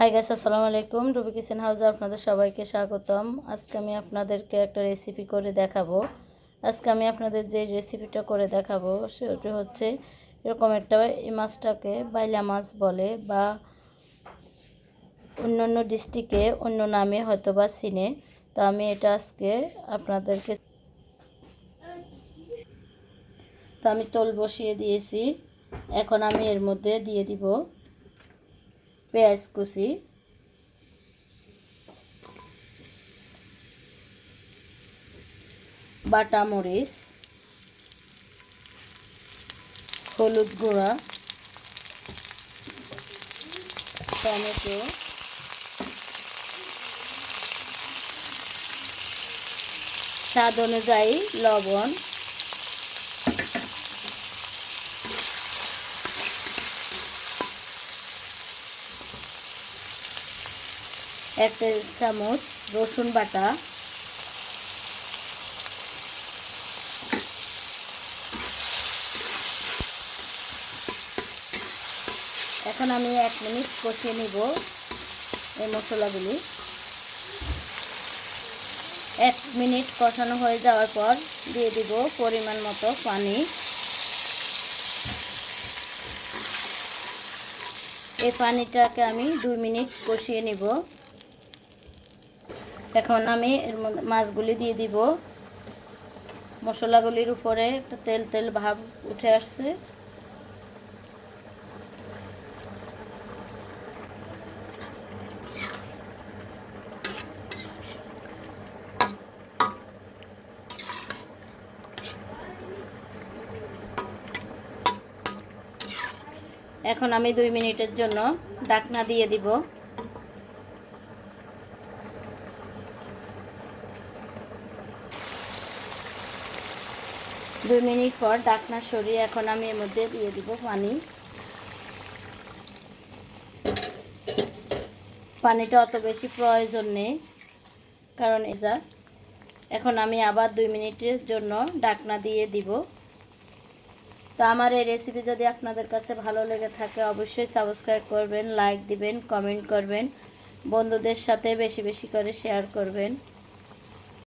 Hi guys আসসালামু আলাইকুম। Ruby kitchen হাউসে আপনাদের সবাইকে স্বাগতম। আজকে আমি আপনাদেরকে একটা রেসিপি করে দেখাবো। আজকে আমি আপনাদের যে রেসিপিটা করে দেখাবো, সেটা হচ্ছে এরকম একটা এই মাছটাকে বাইলা মাছ বলে বা অন্য অন্য ডিস্ট্রিক্টে অন্য নামে হয়তো বা চিনে। তো আমি এটা আজকে আপনাদেরকে তো আমি তোল বসিয়ে দিয়েছি। এখন আমি এর মধ্যে দিয়ে দিব। পেঁয়াজ কুচি বাটা মরিচ হলুদ গুঁড়া টমেটো স্বাদ অনুযায়ী লবণ এক টেবিল চামচ রসুন বাটা। এখন আমি এক মিনিট কষিয়ে নিব এই মশলাগুলি। এক মিনিট কষানো হয়ে যাওয়ার পর দিয়ে দিব পরিমাণ মতো পানি। এই পানিটাকে আমি দুই মিনিট কষিয়ে নিব। এখন আমি এর মধ্যে মাছগুলি দিয়ে দিব। মশলাগুলির উপরে একটা তেল তেল ভাব উঠে আসছে। এখন আমি দুই মিনিটের জন্য ডাকনা দিয়ে দিব। দুই মিনিট পর ডাকনা সরিয়ে এখন আমি এর মধ্যে দিয়ে দিব পানি। পানিটা অত বেশি প্রয়োজন নেই, কারণ এজা এখন আমি আবার দুই মিনিটের জন্য ডাকনা দিয়ে দিব। তো আমার এই রেসিপি যদি আপনাদের কাছে ভালো লেগে থাকে, অবশ্যই সাবস্ক্রাইব করবেন লাইক দিবেন কমেন্ট করবেন, বন্ধুদের সাথে বেশি বেশি করে শেয়ার করবেন।